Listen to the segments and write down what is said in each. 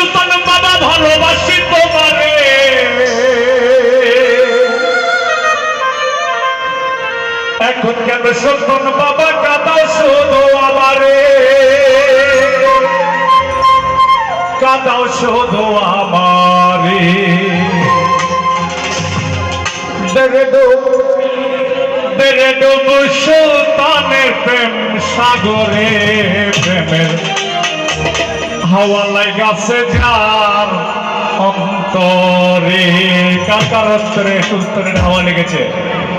সুলতান বাবা ভালোবাসি তোমারে। এখন কেন সুলতান বাবা কাদা শোধো আমারে? কাদাও শোধো আমারে। বেড়ে ডুব সুলতানের প্রেম সাগরে, প্রেমের হাওয়া লাগাছে যার অন্তরে। কাকার অন্তরে সুস্তরের হাওয়া লেগেছে।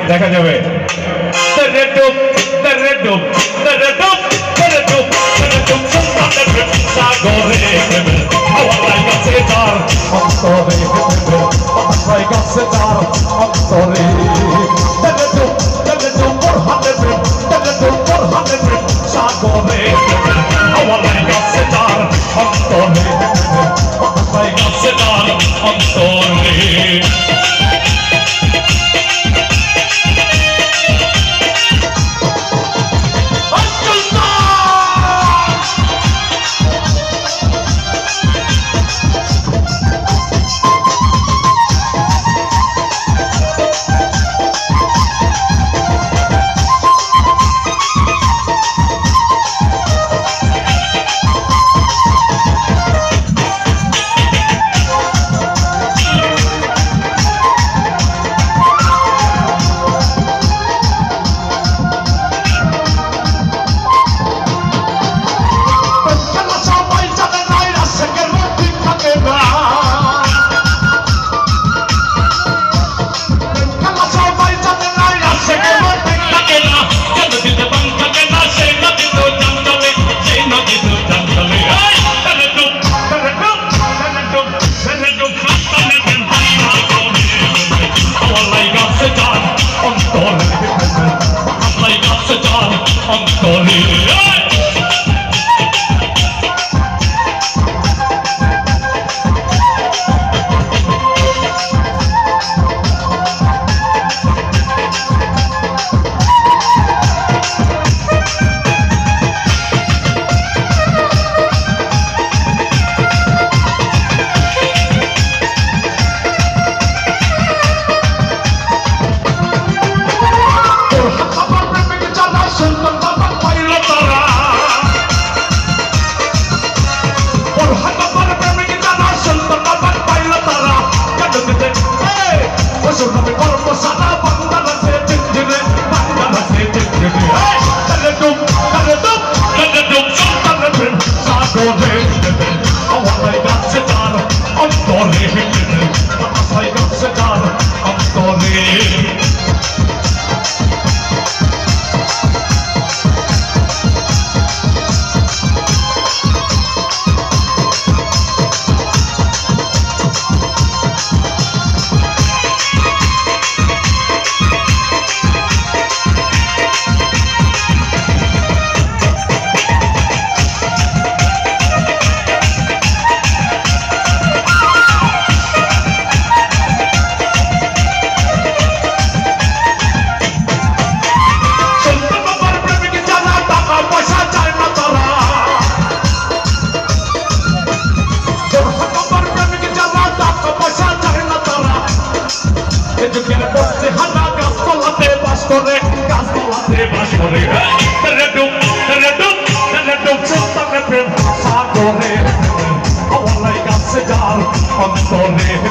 দেখা যাবে। ডুব ডুব ডুব সাগরে হাওয়া লাগাছে যার অন্তরে। রে বাস করে রেডুম রেডুম রেডুম চুপ করে প্রেম সাগরে অলাই গাছে যার অন্তরে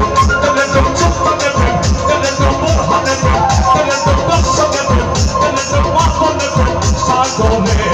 করবে